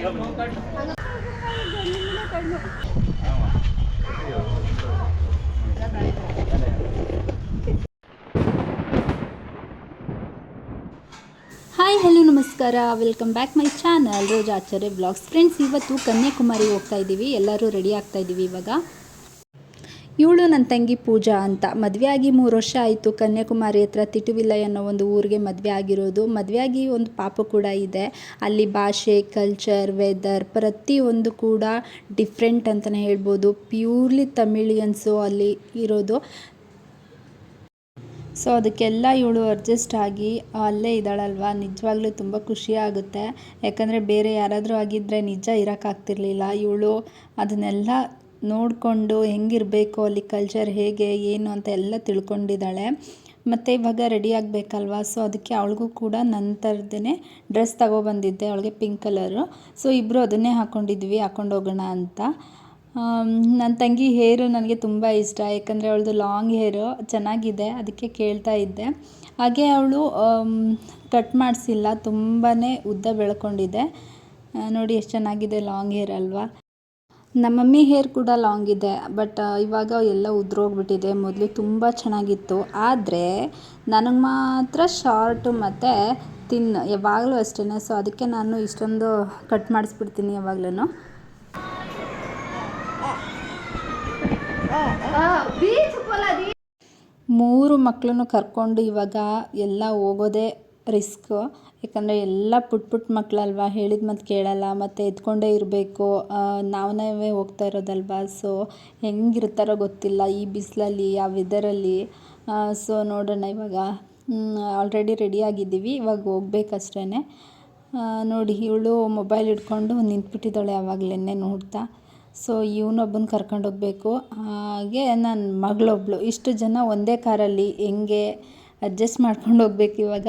Hi, hello, ನಮಸ್ಕಾರ. Welcome back my channel Rose Acharya blogs friends ಇವತ್ತು ಕನ್ಯಾಕುಮಾರಿ ಹೋಗ್ತಾ ಇದ್ದೀವಿ. ಎಲ್ಲರೂ ರೆಡಿ ಆಗ್ತಾ ಇದ್ದೀವಿ ಇವಾಗ. ಇವಳು ನನ್ನ ತಂಗಿ ಪೂಜಾ ಅಂತ. ಮದುವೆ ಆಗಿ ಮೂರು ವರ್ಷ ಆಯಿತು. ಕನ್ಯಾಕುಮಾರಿ ಹತ್ರ ತಿಟುವಿಲ್ಲ ಅನ್ನೋ ಒಂದು ಊರಿಗೆ ಮದುವೆ ಆಗಿರೋದು. ಮದುವೆ ಆಗಿ ಒಂದು ಪಾಪ ಕೂಡ ಇದೆ. ಅಲ್ಲಿ ಭಾಷೆ ಕಲ್ಚರ್ ವೆದರ್ ಪ್ರತಿಯೊಂದು ಕೂಡ ಡಿಫ್ರೆಂಟ್ ಅಂತಲೇ ಹೇಳ್ಬೋದು. ಪ್ಯೂರ್ಲಿ ತಮಿಳಿಯನ್ಸು ಅಲ್ಲಿ ಇರೋದು. ಸೊ ಅದಕ್ಕೆಲ್ಲ ಇವಳು ಅಡ್ಜಸ್ಟ್ ಆಗಿ ಅಲ್ಲೇ ಇದ್ದಾಳಲ್ವ? ನಿಜವಾಗ್ಲೂ ತುಂಬ ಖುಷಿ ಆಗುತ್ತೆ. ಯಾಕಂದರೆ ಬೇರೆ ಯಾರಾದರೂ ಆಗಿದ್ದರೆ ನಿಜ ಇರೋಕ್ಕಾಗ್ತಿರ್ಲಿಲ್ಲ ಇವಳು ಅದನ್ನೆಲ್ಲ ನೋಡಿಕೊಂಡು ಹೆಂಗಿರಬೇಕು ಅಲ್ಲಿ ಕಲ್ಚರ್ ಹೇಗೆ, ಏನು ಅಂತ ಎಲ್ಲ ತಿಳ್ಕೊಂಡಿದ್ದಾಳೆ. ಮತ್ತು ಇವಾಗ ರೆಡಿ ಆಗಬೇಕಲ್ವ? ಸೊ ಅದಕ್ಕೆ ಅವಳಿಗೂ ಕೂಡ ನನ್ನ ಥರದ್ದೇ ಡ್ರೆಸ್ ತಗೊಬಂದಿದ್ದೆ, ಅವಳಿಗೆ ಪಿಂಕ್ ಕಲರು ಸೊ ಇಬ್ಬರು ಅದನ್ನೇ ಹಾಕ್ಕೊಂಡಿದ್ವಿ ಹಾಕ್ಕೊಂಡು ಹೋಗೋಣ ಅಂತ. ನನ್ನ ತಂಗಿ ಹೇರು ನನಗೆ ತುಂಬ ಇಷ್ಟ, ಯಾಕಂದರೆ ಅವಳದು ಲಾಂಗ್ ಹೇರು ಚೆನ್ನಾಗಿದೆ, ಅದಕ್ಕೆ ಕೇಳ್ತಾ ಇದ್ದೆ. ಹಾಗೆ ಅವಳು ಕಟ್ ಮಾಡಿಸಿಲ್ಲ ತುಂಬಾ ಉದ್ದ ಬೆಳ್ಕೊಂಡಿದೆ. ನೋಡಿ ಎಷ್ಟು ಚೆನ್ನಾಗಿದೆ ಲಾಂಗ್ ಹೇರ್ ಅಲ್ವಾ? ನಮ್ಮ ಮಮ್ಮಿ ಹೇರ್ ಕೂಡ ಲಾಂಗ್ ಇದೆ ಬಟ್ ಇವಾಗ ಎಲ್ಲ ಉದುರೋಗ್ಬಿಟ್ಟಿದೆ ಮೊದಲು ತುಂಬ ಚೆನ್ನಾಗಿತ್ತು ಆದರೆ ನನಗೆ ಮಾತ್ರ ಶಾರ್ಟು ಮತ್ತು ತಿನ್ ಯಾವಾಗಲೂ ಅಷ್ಟೇ ಸೊ ಅದಕ್ಕೆ ನಾನು ಇಷ್ಟೊಂದು ಕಟ್ ಮಾಡಿಸ್ಬಿಡ್ತೀನಿ ಯಾವಾಗಲೂ ಮೂರು ಮಕ್ಕಳನ್ನು ಕರ್ಕೊಂಡು ಇವಾಗ ಎಲ್ಲ ಹೋಗೋದೇ ರಿಸ್ಕ್. ಯಾಕಂದರೆ ಎಲ್ಲ ಪುಟ್ ಪುಟ್ ಮಕ್ಕಳಲ್ವ ಹೇಳಿದ ಮತ್ತು ಕೇಳಲ್ಲ, ಮತ್ತು ಎತ್ಕೊಂಡೇ ಇರಬೇಕು. ನಾವು ಹೋಗ್ತಾ ಇರೋದಲ್ವ? ಸೊ ಹೆಂಗಿರ್ತಾರೋ ಗೊತ್ತಿಲ್ಲ ಈ ಬಿಸಿಲಲ್ಲಿ, ಆ ವೆದರಲ್ಲಿ ಸೊ ನೋಡೋಣ ಇವಾಗ. ಆಲ್ರೆಡಿ ರೆಡಿ ಆಗಿದ್ದೀವಿ, ಇವಾಗ ಹೋಗ್ಬೇಕಷ್ಟೇ ನೋಡಿ, ಇವಳು ಮೊಬೈಲ್ ಹಿಡ್ಕೊಂಡು ನಿಂತ್ಬಿಟ್ಟಿದ್ದಾಳೆ ಆವಾಗಲೇ ನೋಡ್ತಾ. ಸೊ ಇವನೊಬ್ಬನ ಕರ್ಕೊಂಡು ಹೋಗಬೇಕು. ಹಾಗೆ ನನ್ನ ಮಗಳೊಬ್ಳು. ಇಷ್ಟು ಜನ ಒಂದೇ ಕಾರಲ್ಲಿ ಹೆಂಗೆ ಅಡ್ಜಸ್ಟ್ ಮಾಡ್ಕೊಂಡು ಹೋಗ್ಬೇಕು ಇವಾಗ?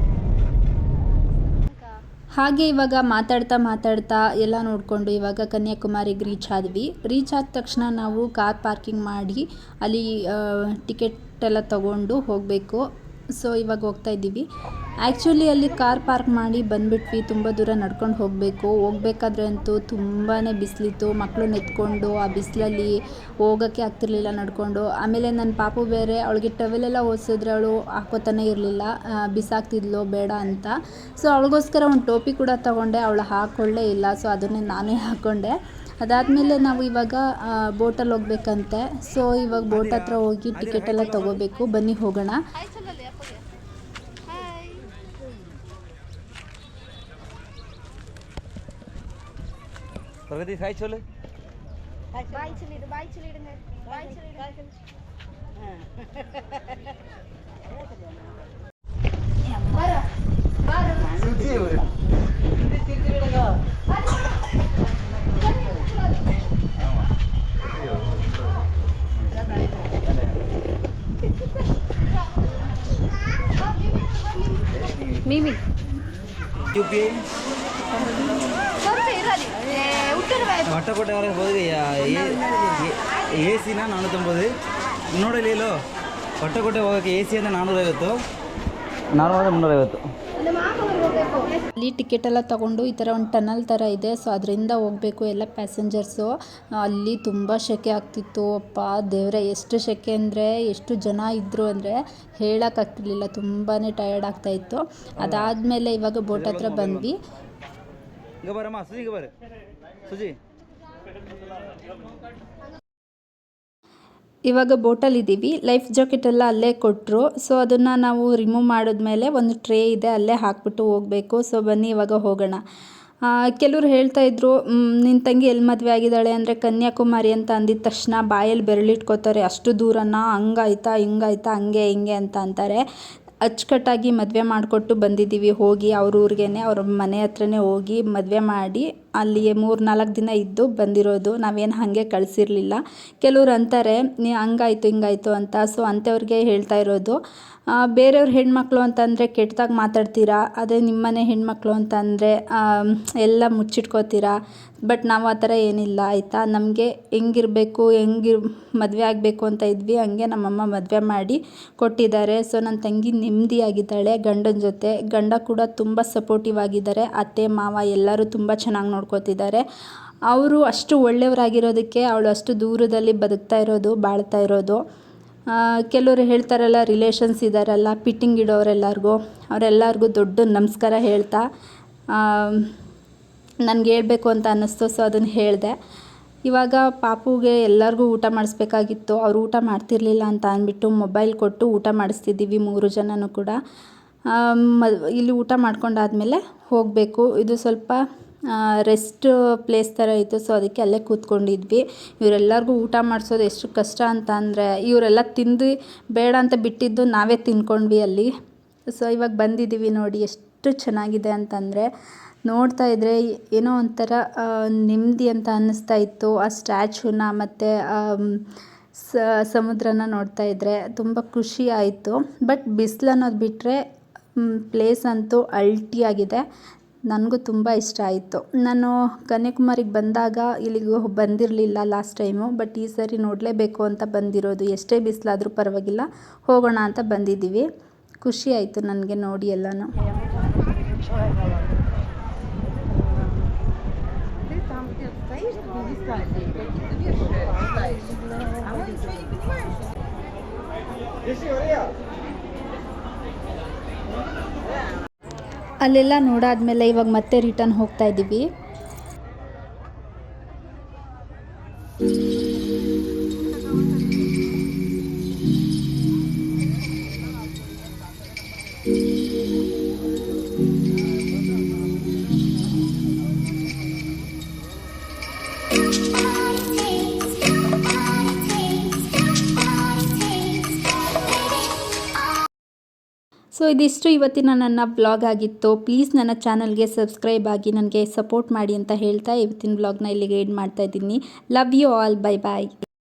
ಹಾಗೆ ಇವಾಗ ಮಾತಾಡ್ತಾ ಮಾತಾಡ್ತಾ ಎಲ್ಲ ನೋಡಿಕೊಂಡು ಇವಾಗ ಕನ್ಯಾಕುಮಾರಿಗೆ ರೀಚ್ ಆದ್ವಿ. ರೀಚ್ ಆದ ತಕ್ಷಣ ನಾವು ಕಾರ್ ಪಾರ್ಕಿಂಗ್ ಮಾಡಿ ಅಲ್ಲಿ ಟಿಕೆಟ್ ಎಲ್ಲ ತಗೊಂಡು ಹೋಗಬೇಕು. ಸೊ ಇವಾಗ ಹೋಗ್ತಾ ಇದ್ದೀವಿ. ಆ್ಯಕ್ಚುಲಿ ಅಲ್ಲಿ ಕಾರ್ ಪಾರ್ಕ್ ಮಾಡಿ ಬಂದುಬಿಟ್ವಿ. ತುಂಬ ದೂರ ನಡ್ಕೊಂಡು ಹೋಗಬೇಕು. ಹೋಗಬೇಕಾದ್ರೆ ಅಂತೂ ತುಂಬಾ ಬಿಸಿಲಿತ್ತು. ಮಕ್ಕಳು ನೆತ್ಕೊಂಡು ಆ ಬಿಸಿಲಲ್ಲಿ ಹೋಗೋಕ್ಕೆ ಆಗ್ತಿರ್ಲಿಲ್ಲ ನಡ್ಕೊಂಡು. ಆಮೇಲೆ ನನ್ನ ಪಾಪು ಬೇರೆ, ಅವಳಿಗೆ ಟವೆಲೆಲ್ಲ ಓದಿಸಿದ್ರೆ ಅವಳು ಹಾಕೋತಾನೆ ಇರಲಿಲ್ಲ. ಬಿಸಾಕ್ತಿದ್ಲು, ಬೇಡ ಅಂತ. ಸೊ ಅವಳಿಗೋಸ್ಕರ ಒಂದು ಟೋಪಿ ಕೂಡ ತಗೊಂಡೆ. ಅವಳು ಹಾಕ್ಕೊಳ್ಳೇ ಇಲ್ಲ. ಸೊ ಅದನ್ನೇ ನಾನೇ ಹಾಕ್ಕೊಂಡೆ ಅದಾದಮೇಲೆ ನಾವು ಇವಾಗ ಬೋಟಲ್ಲಿ ಹೋಗ್ಬೇಕಂತೆ. ಸೊ ಇವಾಗ ಬೋಟ್ ಹತ್ರ ಹೋಗಿ ಟಿಕೆಟ್ ಎಲ್ಲ ತಗೋಬೇಕು. ಬನ್ನಿ ಹೋಗೋಣ. ಪ್ರಗತಿ ಸಾಯ್ ಯು ಪಿ ಹೊಟ್ಟಕೋಟೆ ಎ ಹೋದ್ವಿ ಎ ಸಿನ ನಾನ್ನೂತ್ತೊಂಬತ್ತು ನೋಡಲಿ ಇಲ್ಲೋ ಹೊಟ್ಟಕೋಟೆ ಹೋಗೋಕ್ಕೆ ಎ ಸಿ ಅಂದರೆ ನಾನ್ನೂರೈವತ್ತು ನಾರ್ಮಲ್ ಮುನ್ನೂರೈವತ್ತು. ಅಲ್ಲಿ ಟಿಕೆಟ್ ಎಲ್ಲ ತಗೊಂಡು ಈ ಥರ ಒಂದು ಟನಲ್ ಥರ ಇದೆ. ಸೊ ಅದರಿಂದ ಹೋಗಬೇಕು ಎಲ್ಲ ಪ್ಯಾಸೆಂಜರ್ಸು ಅಲ್ಲಿ ತುಂಬ ಸೆಕೆ ಆಗ್ತಿತ್ತು. ಅಪ್ಪ, ದೇವರೇ, ಎಷ್ಟು ಸೆಕೆ ಅಂದರೆ, ಎಷ್ಟು ಜನ ಇದ್ದರು ಅಂದರೆ ಹೇಳೋಕ್ಕಾಗ್ತಿರ್ಲಿಲ್ಲ ತುಂಬಾ ಟಯರ್ಡ್ ಆಗ್ತಾಯಿತ್ತು ಅದಾದಮೇಲೆ ಇವಾಗ ಬೋಟ್ ಹತ್ರ ಬಂದ್ವಿ. ಇವಾಗ ಬೋಟಲ್ಲಿದ್ದೀವಿ ಲೈಫ್ ಜಾಕೆಟ್ ಎಲ್ಲ ಅಲ್ಲೇ ಕೊಟ್ಟರು ಸೊ ಅದನ್ನು ನಾವು ರಿಮೂವ್ ಮಾಡಿದ್ಮೇಲೆ ಒಂದು ಟ್ರೇ ಇದೆ, ಅಲ್ಲೇ ಹಾಕ್ಬಿಟ್ಟು ಹೋಗಬೇಕು. ಸೊ ಬನ್ನಿ, ಇವಾಗ ಹೋಗೋಣ. ಕೆಲವರು ಹೇಳ್ತಾ ಇದ್ರು ನಿನ್ನ ತಂಗಿ ಎಲ್ಲಿ ಮದುವೆ ಆಗಿದ್ದಾಳೆ? ಅಂದರೆ, ಕನ್ಯಾಕುಮಾರಿ ಅಂತ ಅಂದಿದ ತಕ್ಷಣ ಬಾಯಲ್ಲಿ ಬೆರಳಿಟ್ಕೋತಾರೆ. ಅಷ್ಟು ದೂರನ? ಹಂಗಾಯ್ತಾ? ಹಿಂಗಾಯ್ತಾ? ಹಂಗೆ, ಹಿಂಗೆ ಅಂತ ಅಂತಾರೆ. ಅಚ್ಚುಕಟ್ಟಾಗಿ ಮದುವೆ ಮಾಡಿಕೊಟ್ಟು ಬಂದಿದ್ದೀವಿ. ಹೋಗಿ ಅವ್ರ ಊರಿಗೇ ಅವ್ರ ಮನೆ ಹತ್ರನೇ ಹೋಗಿ ಮದುವೆ ಮಾಡಿ ಅಲ್ಲಿ ಮೂರು ನಾಲ್ಕು ದಿನ ಇದ್ದು ಬಂದಿರೋದು. ನಾವೇನು ಹಾಗೆ ಕಳಿಸಿರ್ಲಿಲ್ಲ. ಕೆಲವ್ರು ಅಂತಾರೆ, ನೀ ಹಂಗಾಯ್ತು, ಹಿಂಗಾಯ್ತು ಅಂತ. ಸೊ ಅಂಥವ್ರಿಗೆ ಹೇಳ್ತಾ ಇರೋದು. ಬೇರೆಯವ್ರ ಹೆಣ್ಮಕ್ಳು ಅಂತಂದರೆ ಕೆಟ್ಟದಾಗಿ ಮಾತಾಡ್ತೀರಾ? ಅದೇ ನಿಮ್ಮನೆ ಹೆಣ್ಮಕ್ಳು ಅಂತಂದರೆ ಎಲ್ಲ ಮುಚ್ಚಿಟ್ಕೋತೀರಾ? ಬಟ್ ನಾವು ಆ ಥರ ಏನಿಲ್ಲ, ಆಯಿತಾ? ನಮಗೆ ಹೆಂಗಿರಬೇಕು, ಹೆಂಗಿರ್, ಮದುವೆ ಆಗಬೇಕು ಅಂತ ಇದ್ವಿ. ಹಂಗೆ ನಮ್ಮಮ್ಮ ಮದುವೆ ಮಾಡಿ ಕೊಟ್ಟಿದ್ದಾರೆ. ಸೊ ನನ್ನ ತಂಗಿ ನೆಮ್ಮದಿಯಾಗಿದ್ದಾಳೆ. ಗಂಡನ ಜೊತೆ ಗಂಡ ಕೂಡ ತುಂಬ ಸಪೋರ್ಟಿವ್ ಆಗಿದ್ದಾರೆ. ಅತ್ತೆ, ಮಾವ ಎಲ್ಲರೂ ತುಂಬ ಚೆನ್ನಾಗಿ ನೋಡ್ಕೋತಿದ್ದಾರೆ. ಅವರು ಅಷ್ಟು ಒಳ್ಳೆಯವರಾಗಿರೋದಕ್ಕೆ ಅವಳು ಅಷ್ಟು ದೂರದಲ್ಲಿ ಬದುಕ್ತಾ ಇರೋದು, ಬಾಳ್ತಾ ಇರೋದು. ಕೆಲವರು ಹೇಳ್ತಾರಲ್ಲ ರಿಲೇಷನ್ಸ್ ಇದ್ದಾರಲ್ಲ ಪಿಟ್ಟಿಂಗ್ ಇಡೋರೆಲ್ಲರಿಗೂ, ಅವರೆಲ್ಲರಿಗೂ ದೊಡ್ಡ ನಮಸ್ಕಾರ ಹೇಳ್ತಾ ನನಗೆ ಹೇಳಬೇಕು ಅಂತ ಅನ್ನಿಸ್ತು ಸೊ ಅದನ್ನು ಹೇಳಿದೆ. ಇವಾಗ ಪಾಪುಗೆ ಎಲ್ಲರಿಗೂ ಊಟ ಮಾಡಿಸ್ಬೇಕಾಗಿತ್ತು. ಅವ್ರು ಊಟ ಮಾಡ್ತಿರ್ಲಿಲ್ಲ ಅಂತ ಅಂದ್ಬಿಟ್ಟು ಮೊಬೈಲ್ ಕೊಟ್ಟು ಊಟ ಮಾಡಿಸ್ತಿದ್ದೀವಿ ಮೂರು ಜನನೂ ಕೂಡ. ಮ- ಇಲ್ಲಿ ಊಟ ಮಾಡ್ಕೊಂಡಾದ್ಮೇಲೆ ಹೋಗಬೇಕು. ಇದು ಸ್ವಲ್ಪ ರೆಸ್ಟ್ ಪ್ಲೇಸ್ ಥರ ಇತ್ತು. ಸೊ ಅದಕ್ಕೆ ಅಲ್ಲೇ ಕೂತ್ಕೊಂಡಿದ್ವಿ. ಇವರೆಲ್ಲರಿಗೂ ಊಟ ಮಾಡಿಸೋದು ಎಷ್ಟು ಕಷ್ಟ ಅಂತ ಅಂದರೆ, ಇವರೆಲ್ಲ ತಿಂದು ಬೇಡ ಅಂತ ಬಿಟ್ಟಿದ್ದು ನಾವೇ ತಿನ್ಕೊಂಡ್ವಿ ಅಲ್ಲಿ. ಸೊ ಇವಾಗ ಬಂದಿದ್ದೀವಿ ನೋಡಿ ಎಷ್ಟು ಚೆನ್ನಾಗಿದೆ ಅಂತಂದರೆ ನೋಡ್ತಾ ಇದ್ದರೆ ಏನೋ ಒಂಥರ ನೆಮ್ಮದಿ ಅಂತ ಅನ್ನಿಸ್ತಾ ಇತ್ತು. ಆ ಸ್ಟ್ಯಾಚ್ಯೂನ ಮತ್ತು ಸಮುದ್ರನ ನೋಡ್ತಾ ಇದ್ದರೆ ತುಂಬ ಖುಷಿ ಆಯಿತು. ಬಟ್ ಬಿಸಿಲು ಅನ್ನೋದು ಬಿಟ್ಟರೆ ಪ್ಲೇಸ್ ಅಂತೂ ಅಲ್ಟಿಯಾಗಿದೆ ನನಗೂ ತುಂಬ ಇಷ್ಟ ಆಯಿತು. ನಾನು ಕನ್ಯಾಕುಮಾರಿಗೆ ಬಂದಾಗ ಇಲ್ಲಿಗೆ ಬಂದಿರಲಿಲ್ಲ ಲಾಸ್ಟ್ ಟೈಮು. ಬಟ್ ಈ ಸರಿ ನೋಡಲೇಬೇಕು ಅಂತ ಬಂದಿರೋದು. ಎಷ್ಟೇ ಬಿಸಿಲಾದರೂ ಪರವಾಗಿಲ್ಲ, ಹೋಗೋಣ ಅಂತ ಬಂದಿದ್ದೀವಿ. ಖುಷಿ ಆಯಿತು ನನಗೆ ನೋಡಿ ಎಲ್ಲನೂ. ಅಲ್ಲೆಲ್ಲ ನೋಡಾದ್ಮೇಲೆ ಇವಾಗ ಮತ್ತೆ ರಿಟರ್ನ್ ಹೋಗ್ತಾ ಇದ್ದೀವಿ. ಸೊ ಇದಿಷ್ಟು ಇವತ್ತಿನ ನನ್ನ ಬ್ಲಾಗ್ ಆಗಿತ್ತು. ಪ್ಲೀಸ್ ನನ್ನ ಚಾನಲ್ಗೆ ಸಬ್ಸ್ಕ್ರೈಬ್ ಆಗಿ ನನಗೆ ಸಪೋರ್ಟ್ ಮಾಡಿ ಅಂತ ಹೇಳ್ತಾ ಇವತ್ತಿನ ಬ್ಲಾಗ್ನ ಇಲ್ಲಿಗೆ ಏಡ್ ಮಾಡ್ತಾ ಇದ್ದೀನಿ. Love you all bye bye